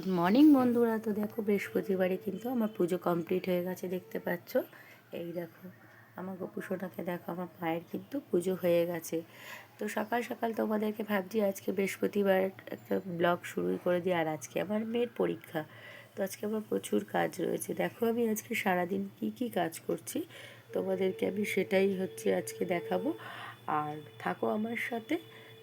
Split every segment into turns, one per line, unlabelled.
Good morning বন্ধুরা। তো দেখো, বৃহস্পতিবারে কিন্তু আমার পুজো কমপ্লিট হয়ে গেছে, দেখতে পাচ্ছ? এই দেখো, আমার গোপুসোনাকে দেখো, আমার মায়ের কিন্তু পুজো হয়ে গেছে। তো সকাল সকাল তোমাদেরকে ভাবছি, আজকে বৃহস্পতিবার একটা ব্লগ শুরুই করে দিই, আর আজকে আমার মেয়ের পরীক্ষা। তো আজকে আমার প্রচুর কাজ রয়েছে। দেখো, আমি আজকে সারাদিন কি কি কাজ করছি, তোমাদেরকে আমি সেটাই হচ্ছে আজকে দেখাবো। আর থাকো আমার সাথে।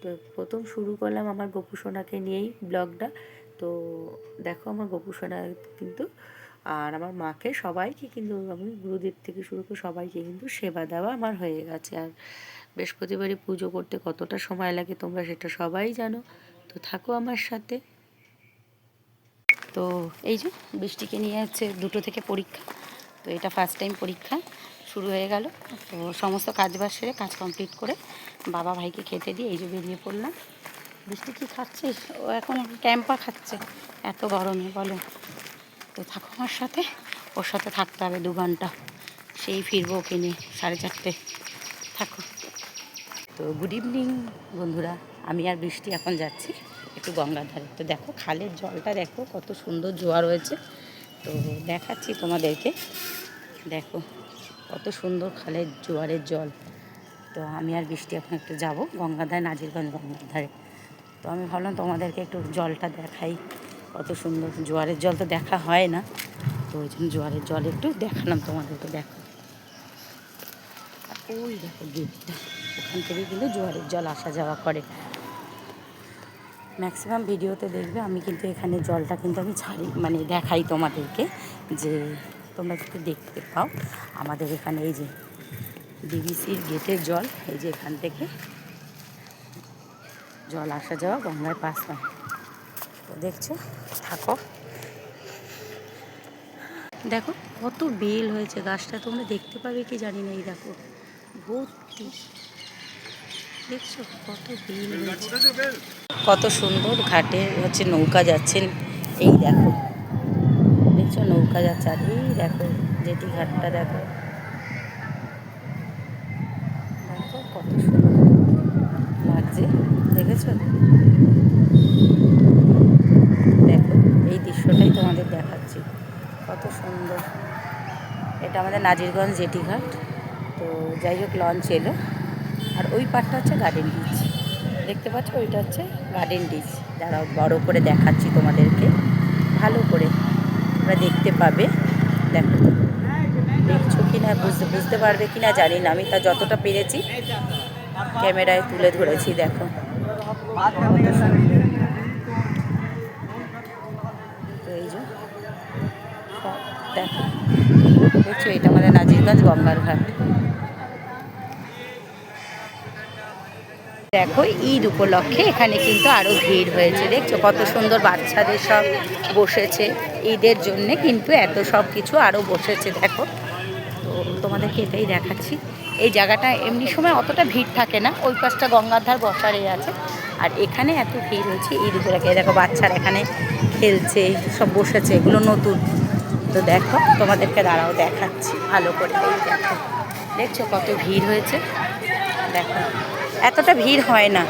তো প্রথম শুরু করলাম আমার গোপুসোনাকে নিয়েই ব্লগটা তো দেখো আমার গোপুসোনা কিন্তু, আর আমার মাকে সবাইকে কিন্তু আমি গুরুদেব থেকে শুরু করে সবাইকে কিন্তু সেবা দেওয়া আমার হয়ে গেছে। আর বৃহস্পতিবারে পুজো করতে কতটা সময় লাগে তোমরা সেটা সবাই জানো। তো থাকো আমার সাথে। তো এই যে বৃষ্টিকে নিয়ে হচ্ছে দুটো থেকে পরীক্ষা, তো এটা ফার্স্ট টাইম পরীক্ষা শুরু হয়ে গেল। তো সমস্ত কাজ বাজ সেরে কাজ কমপ্লিট করে বাবা ভাইকে খেতে দিয়ে এই যে বেরিয়ে পড়লাম। বৃষ্টি কি খাচ্ছিস? ও এখন ক্যাম্পা খাচ্ছে। এত গরমে, বলো। তো থাকো আমার সাথে। ওর সাথে থাকতে হবে দু ঘণ্টা। সেই ফিরবো ওকে নিয়ে সাড়ে চারটে। থাকো। তো গুড ইভিনিং বন্ধুরা। আমি আর বৃষ্টি এখন যাচ্ছি একটু গঙ্গার ধারে তো দেখো, খালের জলটা দেখো, কত সুন্দর জোয়ার রয়েছে তো দেখাচ্ছি তোমাদেরকে। দেখো, কত সুন্দর খালের জোয়ারের জল। তো আমি আর বৃষ্টি এখন একটু যাব গঙ্গার ধারে নাজিরগঞ্জ গঙ্গার ধারে তো আমি ভাবলাম তোমাদেরকে একটু জলটা দেখাই। কত সুন্দর জোয়ারের জল তো দেখা হয় না। তো ওই জন্য জোয়ারের জল একটু দেখালাম তোমাদেরকে দেখো। ওই দেখো গেটটা, ওখান থেকে কিন্তু জোয়ারের জল আসা যাওয়া করে। ম্যাক্সিমাম ভিডিওতে দেখবে, আমি কিন্তু এখানে জলটা কিন্তু আমি ছাড়ি মানে দেখাই তোমাদেরকে যে তোমরা যদি দেখতে পাও। আমাদের এখানে এই যে ডিবিসির গেটের জল, এই যে এখান থেকে জল আসা যাওয়া গঙ্গার পাস নয় তো দেখছ, থাকো। দেখো, কত বেল হয়েছে, গাছটা তোমরা দেখতে পাবে কি জানি না, এই দেখো। ভর্তি। দেখছ, কত বেল হয়েছে। কত সুন্দর ঘাটে হচ্ছে নৌকা যাচ্ছেন এই দেখো। দেখছ, নৌকা যাচ্ছে, আর এই দেখো, যেটি ঘাটটা দেখো কত সুন্দর লাগছে, দেখেছ? দেখো, এই দৃশ্যটাই তোমাদের দেখাচ্ছি। কত সুন্দর। এটা আমাদের নাজিরগঞ্জ জেটি ঘাট। তো যাই হোক লঞ্চ এলো। আর ওই পাটটা হচ্ছে গার্ডেন বিচ দেখতে পাচ্ছ? ওইটা হচ্ছে গার্ডেন ডিচ দাঁড়াও বড় করে দেখাচ্ছি তোমাদেরকে, ভালো করে তোমরা দেখতে পাবে। দেখো, দেখছ কি না বুঝতে বুঝতে পারবে কি না জানি না। আমি তা যতটা পেরেছি ক্যামেরায় তুলে ধরেছি, দেখো। দেখো। এটা আমাদের নাজিরগঞ্জ গঙ্গার ঘাট দেখো, ঈদ উপলক্ষে এখানে কিন্তু আরও ভিড় হয়েছে। দেখছ, কত সুন্দর বাচ্চাদের সব বসেছে। ঈদের জন্যে কিন্তু এত সব কিছু আরও বসেছে, দেখো। তো তোমাদেরকে এটাই দেখাচ্ছি। এই জায়গাটা এমনি সময় অতটা ভিড় থাকে না। ওই পাশটা গঙ্গার ধার বসারে আছে। আর এখানে এত ভিড় হয়েছে, এই এই দেখো বাচ্চারা এখানে খেলছে সব বসেছে, এগুলো নতুন। তো দেখো, তোমাদেরকে দাঁড়াও, দেখাচ্ছি ভালো করে দেখো। দেখছ কত ভিড় হয়েছে? দেখো, এতটা ভিড় হয় না।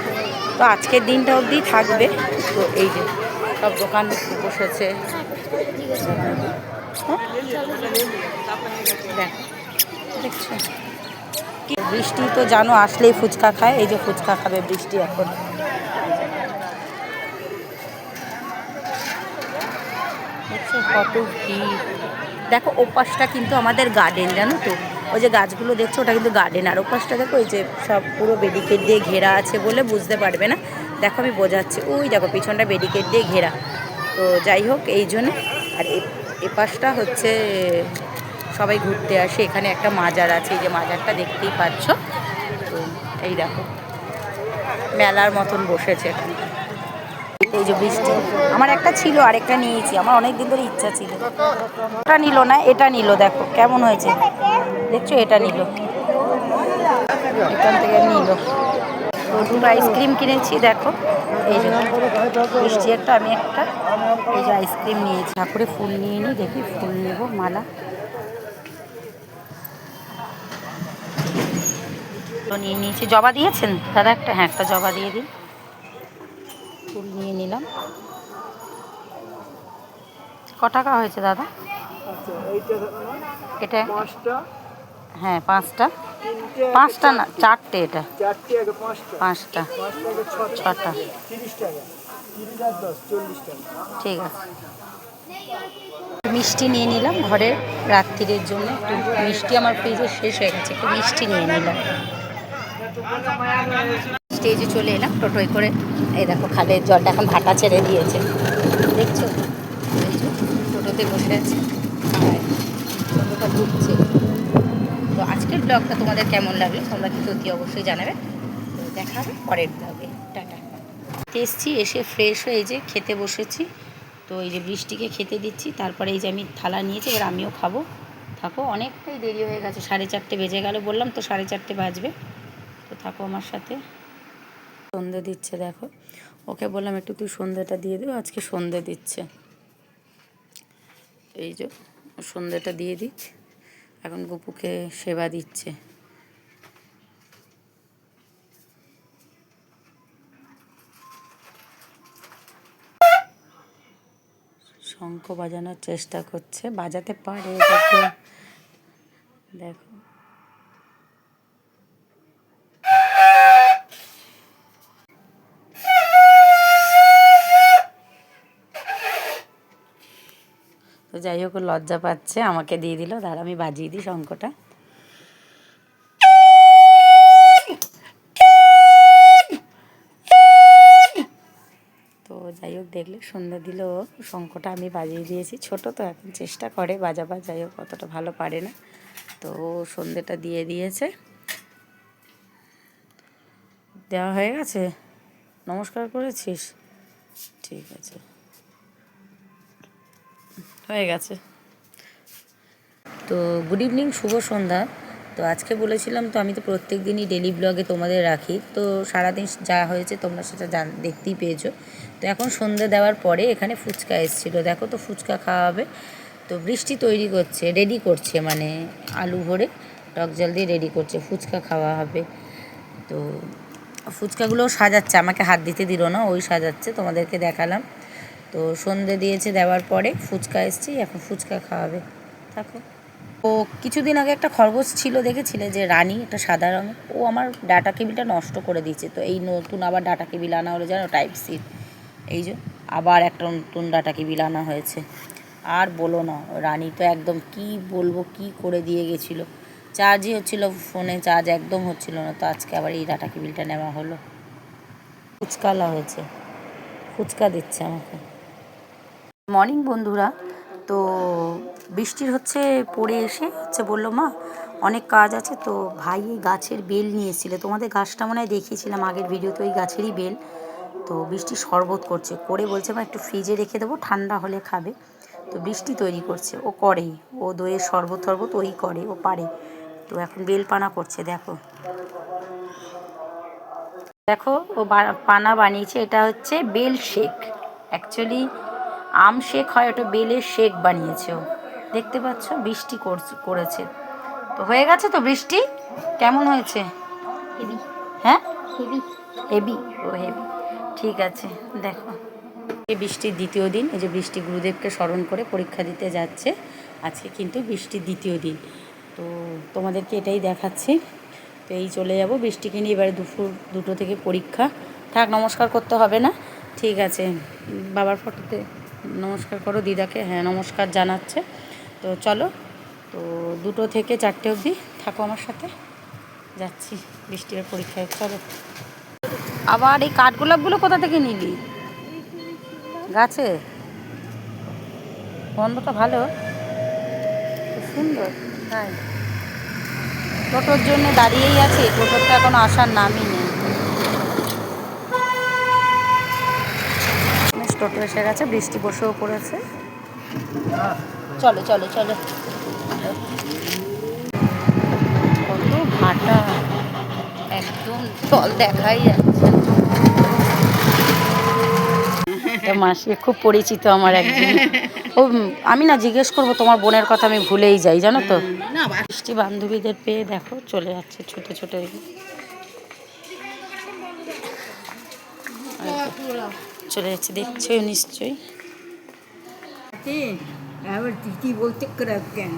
তো আজকের দিনটা অবধি থাকবে। তো এই যে সব দোকান বসেছে। হ্যাঁ? দেখো দেখছ? কি বৃষ্টি তো জানো, আসলেই ফুচকা খায়। এই যে ফুচকা খাবে বৃষ্টি এখন। কত দেখো, ওপাশটা কিন্তু আমাদের গার্ডেন জানো তো? ওই যে গাছগুলো দেখছ, ওটা কিন্তু গার্ডেন আর ওপাশটা দেখো ওই যে সব পুরো বেডিকেট দিয়ে ঘেরা আছে বলে বুঝতে পারবে না। দেখো, আমি বোঝাচ্ছি। ওই দেখো, পিছনটা বেডিকেট দিয়ে ঘেরা। তো যাই হোক, এই জন্য। আর এ হচ্ছে সবাই ঘুরতে আসে। এখানে একটা মাজার আছে, এই যে মাজারটা দেখতেই পাচ্ছ। তো এই দেখো, মেলার মতন বসেছে এখানে। এই যে বৃষ্টি, আমার একটা ছিল, আরেকটা নিয়েছি। আমার অনেক দিন ধরে ইচ্ছা ছিল। ওটা নিল না, এটা নিল, দেখো, কেমন হয়েছে। দেখছ, এটা নিল। এখান থেকে নিল। দুটো আইসক্রিম কিনেছি, দেখো। এই যে বৃষ্টি একটা, আমি একটা। এই যে আইসক্রিম নিয়েছি। ঠাকুরে ফুল নিয়ে নিই দেখি ফুল নেব, মালা। তো নিয়ে নিয়েছি। জবা দিয়েছেন? দাদা একটা হ্যাঁ একটা জবা দিয়ে দিন ফুল নিয়ে নিলাম। ক টাকা হয়েছে দাদা?
আচ্ছা
এটা? হ্যাঁ পাঁচটা। পাঁচটা না চারটে এটা।
পাঁচটা। ছটা।
ঠিক আছে। মিষ্টি নিয়ে নিলাম ঘরের রাত্রিরের জন্য। একটু মিষ্টি আমার ফ্রিজে শেষ হয়ে গেছে একটু মিষ্টি নিয়ে নিলাম। স্টেজে চলে এলাম, টোটোয় করে এই দেখো খালের জলটা এখন ভাটা ছেড়ে দিয়েছে। দেখছ? টোটোতে বসে আছে। টোটোটা ঢুকছে তো আজকের ব্লগটা তোমাদের কেমন লাগল? তোমরা কিন্তু অতি অবশ্যই জানাবে। তো দেখা হবে পরের ব্লগে। টাটা। এসছি, এসে ফ্রেশ হয়ে যে খেতে বসেছি। তো এই যে বৃষ্টিকে খেতে দিচ্ছি, তারপরে এই যে আমি থালা নিয়েছি, এবার আমিও খাব। থাকো, অনেকটাই দেরি হয়ে গেছে, সাড়ে চারটে বেজে গেল বললাম তো সাড়ে চারটে বাজবে। থাকো আমার সাথে। সন্ধে দিচ্ছে, দেখো। ওকে বললাম, একটু তুই সন্ধ্যেটা দিয়ে দিও, আজকে সন্ধে দিচ্ছে। এই যে ও সন্ধ্যেটা দিয়ে দিক। এখন গপুকে সেবা দিচ্ছে। শঙ্খ বাজানোর চেষ্টা করছে, বাজাতে পারে দেখো। যাই হোক লজ্জা পাচ্ছে, আমাকে দিয়ে দিল। দাঁড়া, আমি বাজিয়ে দিই শঙ্কটা। তো যাই হোক, দেখলে সন্ধ্যা দিল। ও শঙ্খটা আমি বাজিয়ে দিয়েছি। ছোট তো, এখন চেষ্টা করে বাজাবার, যাই হোক, অতটা ভালো পারে না। তো সন্ধ্যেটা দিয়ে দিয়েছে। দেওয়া হয়ে গেছে? নমস্কার করেছিস? ঠিক আছে। হয়ে গেছে। তো গুড ইভিনিং শুভ সন্ধ্যা। তো আজকে বলেছিলাম তো আমি তো প্রত্যেক দিনই ডেলি ব্লগে তোমাদের রাখি। তো সারাদিন যা হয়েছে তোমরা সেটা জান, দেখতেই পেয়েছ। তো এখন সন্ধে দেওয়ার পরে এখানে ফুচকা এসেছিল। দেখো তো ফুচকা খাওয়া হবে। তো বৃষ্টি তৈরি করছে রেডি করছে মানে আলু ভরে টক জল দিয়ে রেডি করছে, ফুচকা খাওয়া হবে। তো ফুচকাগুলোও সাজাচ্ছে, আমাকে হাত দিতে দিল না, ওই সাজাচ্ছে, তোমাদেরকে দেখালাম। তো সন্ধে দিয়েছে, দেওয়ার পরে ফুচকা এসছি, এখন ফুচকা খাওয়াবে। থাকো। ও কিছুদিন আগে একটা খরগোশ ছিল, দেখেছিলে? যে রানী, একটা সাদা রঙের। ও আমার ডাটা কেবিলটা নষ্ট করে দিয়েছে। তো এই নতুন আবার ডাটা কেবিল আনা হলো, জানো? টাইপ সি এই যে, আবার একটা নতুন ডাটা কেবিল আনা হয়েছে। আর বলো না, রানী তো একদম কি বলব, কি করে দিয়ে গেছিল? চার্জই হচ্ছিল ফোনে চার্জ একদম হচ্ছিল না। তো আজকে আবার এই ডাটা কেবিলটা নেওয়া হলো। ফুচকালা হয়েছে। ফুচকা দিচ্ছে আমাকে। মর্নিং বন্ধুরা। তো বৃষ্টির হচ্ছে, পড়ে এসে হচ্ছে বলল, মা, অনেক কাজ আছে। তো ভাই এই গাছের বেল নিয়ে এসেছিল। তোমাদের গাছটা মনে হয় দেখিয়েছিলাম আগের ভিডিওতে ওই গাছেরই বেল। তো বৃষ্টি শরবত করছে। করে বলছে, মা, একটু ফ্রিজে রেখে দেবো, ঠান্ডা হলে খাবে। তো বৃষ্টি তৈরি করছে। ও করেই। ও দইয়ের শরবত টরবত ওই করে, ও পারে। তো এখন বেল পানা করছে, দেখো। দেখো, ও পানা বানিয়েছে। এটা হচ্ছে বেল শেক। অ্যাকচুয়ালি আম শেক হয় ওটা বেলের শেক বানিয়েছে ও। দেখতে পাচ্ছ বৃষ্টি করছে- করেছে। তো হয়ে গেছে তো বৃষ্টি? কেমন হয়েছে? হ্যাঁ?
হেভি
ও হেভি ঠিক আছে দেখো। এই বৃষ্টির দ্বিতীয় দিন এই যে বৃষ্টি গুরুদেবকে স্মরণ করে পরীক্ষা দিতে যাচ্ছে আজকে কিন্তু বৃষ্টির দ্বিতীয় দিন। তো তোমাদেরকে এটাই দেখাচ্ছি। তো এই চলে যাব বৃষ্টিকে নিয়ে এবারে দুপুর দুটো থেকে পরীক্ষা। থাক নমস্কার করতে হবে না। ঠিক আছে বাবার ফটোতে নমস্কার করো, দিদাকে হ্যাঁ নমস্কার জানাচ্ছে। তো চলো, তো দুটো থেকে চারটে অবধি থাকো আমার সাথে। যাচ্ছি, বৃষ্টির পরীক্ষায়, চলো। আবার এই কাঠগোলাপগুলো কোথা থেকে নিলি? গাছে? গন্ধটা ভালো? সুন্দর। তাই। টোটোর জন্য দাঁড়িয়েই আছে, টোটোর তো এখন আসার নামই নেই বেশ, টোটো এসে গেছে বৃষ্টি বসেও পড়েছে। চলো চলো চলো। কত ভাটা। একদম তল দেখাই যাচ্ছে। মাসি খুব পরিচিত আমার একজন। ও আমি না জিজ্ঞেস করব তোমার বোনের কথা আমি ভুলেই যাই জানো তো? বৃষ্টি বান্ধবীদের পেয়ে দেখো চলে যাচ্ছে ছোট ছোট চলে যাচ্ছে দেখছ নিশ্চয়ই।
আসতে এবার দিদি বলতে খারাপ কেন?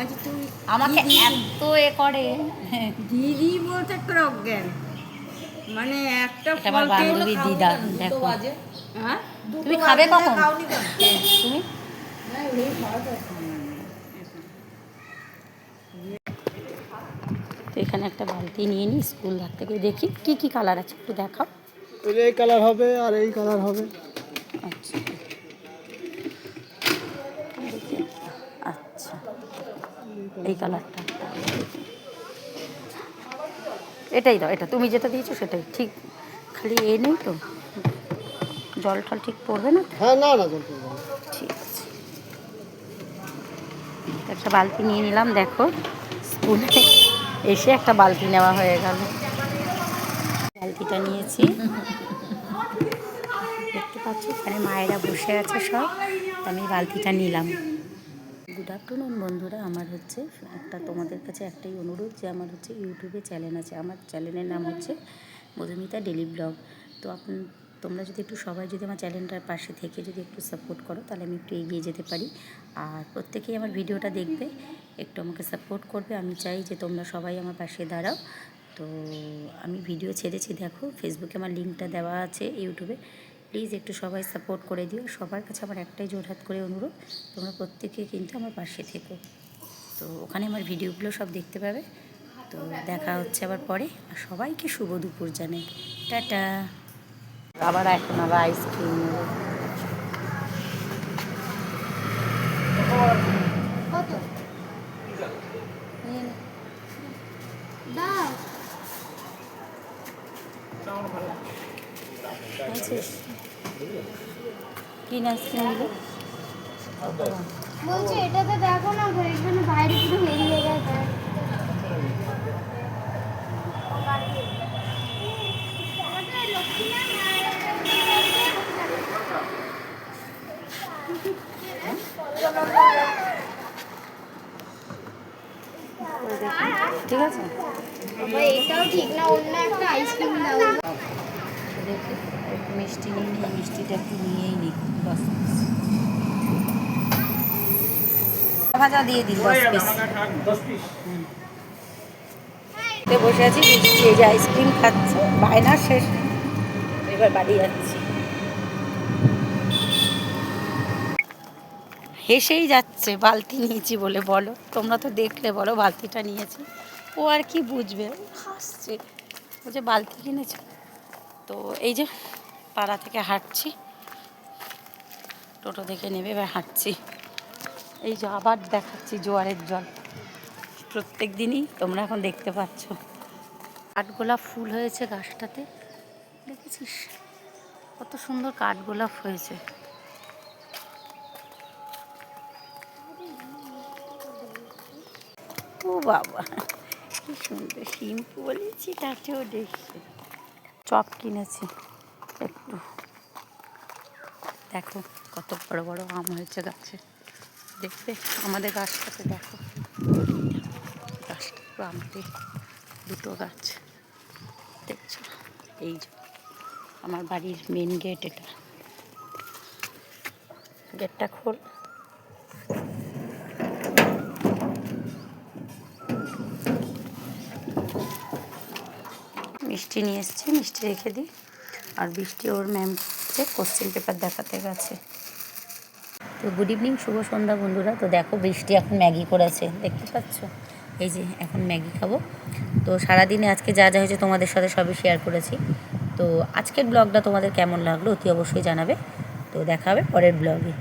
আচ্ছা তুমি
আমাকে এত এ করে।
দিদি বলতে খারাপ কেন? মানে একটা
আমার বান্ধবী দিদা দেখো।
হ্যাঁ?
তুমি খাবে কখন? তুমি? তো এখানে একটা বালতি নিয়ে নিই স্কুল থেকে দেখি কি কি কালার আছে একটু দেখাও।
এই কালার হবে আর এই কালার হবে।
আচ্ছা। আচ্ছা। এই কালারটা এটাই দাও এটা তুমি যেটা দিয়েছ সেটাই। ঠিক খালি এ নেই তো? জল টল ঠিক পড়বে না
হ্যাঁ না না জল পড়বে
ঠিক আছে। একটা বালতি নিয়ে নিলাম দেখো। স্কুলে এসে একটা বালতি নেওয়া হয়ে গেল। বালতিটা নিয়েছি। দেখতে পাচ্ছ, এখানে মায়েরা বসে আছে সব। আমি বালতিটা নিলাম। গুড আফটারনুন বন্ধুরা। আমার হচ্ছে, একটা তোমাদের কাছে একটাই অনুরোধ যে আমার হচ্ছে ইউটিউবে চ্যানেল আছে। আমার চ্যানেলের নাম হচ্ছে মধুমিতা ডেলি ব্লগ তো আপনি, তোমরা যদি একটু সবাই যদি আমার চ্যানেলটার পাশে থেকে যদি একটু সাপোর্ট করো, তাহলে আমি একটু এগিয়ে যেতে পারি। আর প্রত্যেকেই আমার ভিডিওটা দেখবে, একটু আমাকে সাপোর্ট করবে। আমি চাই যে তোমরা সবাই আমার পাশে দাঁড়াও। তো আমি ভিডিও ছেড়েছি, দেখো ফেসবুকে আমার লিঙ্কটা দেওয়া আছে ইউটিউবে। প্লিজ একটু সবাই সাপোর্ট করে দিও। সবার কাছে আমার একটাই জোরহাত করে অনুরোধ, তোমরা প্রত্যেকে কিন্তু আমার পাশে থেকো। তো ওখানে আমার ভিডিওগুলো সব দেখতে পাবে। তো দেখা হচ্ছে আবার পরে। আর সবাইকে শুভ দুপুর জানাই। টাটা। আবার এখন আবার আইসক্রিম কি আইসক্রিম নিলে
বলছি এটাতে দেখো না গো, এখানে বাইরে পুরো বেরিয়ে গেছে
ঠিক আছে
বাবা, এটাও ঠিক না অন্য একটা আইসক্রিম দাও
দেখি একটু মিষ্টি নিয়ে নিই মিষ্টিটা একটু নিয়েই নিই দশ পিস ভাজা দিয়ে দিই দশ পিস। বসে আছি এই যে আইসক্রিম খাচ্ছে বায়না শেষ। এবার বাড়ি যাচ্ছি। হেসেই যাচ্ছে বালতি নিয়েছি বলে বলো। তোমরা তো দেখলে বলো বালতিটা নিয়েছি। ও আর কি বুঝবে হাসছে। ও যে বালতি কিনেছে। তো এই যে পাড়া থেকে হাঁটছি। টোটো থেকে নেবে এবার হাঁটছি। এই যে আবার দেখাচ্ছি জোয়ারের জল। প্রত্যেক দিনই তোমরা এখন দেখতে পাচ্ছ। কাঠগোলাপ ফুল হয়েছে গাছটাতে। দেখেছিস? কত সুন্দর কাঠগোলাপ হয়েছে। ও বাবা, কি সুন্দর শিম্পু বলেছি তাতেও দেখছে। চপ কিনেছি একটু। দেখো কত বড় বড় আম হয়েছে গাছে। দেখবে আমাদের গাছটাতে দেখো। গাছটা পুরো আমাদের, দুটো গাছ। দেখছ? এই যে, আমার বাড়ির মেন গেট এটা। গেটটা খোল। মিষ্টি নিয়ে এসেছি, মিষ্টি রেখে দিই। আর বৃষ্টি ওর ম্যামকে কোশ্চেন পেপার দেখাতে গেছে। তো গুড ইভিনিং শুভ সন্ধ্যা বন্ধুরা। তো দেখো বৃষ্টি এখন ম্যাগি করেছে, দেখতে পাচ্ছ? এই যে এখন ম্যাগি খাব। তো সারাদিনে আজকে যা যা হয়েছে তোমাদের সাথে সবই শেয়ার করেছি। তো আজকের ব্লগটা তোমাদের কেমন লাগল অতি অবশ্যই জানাবে। তো দেখা হবে পরের ব্লগে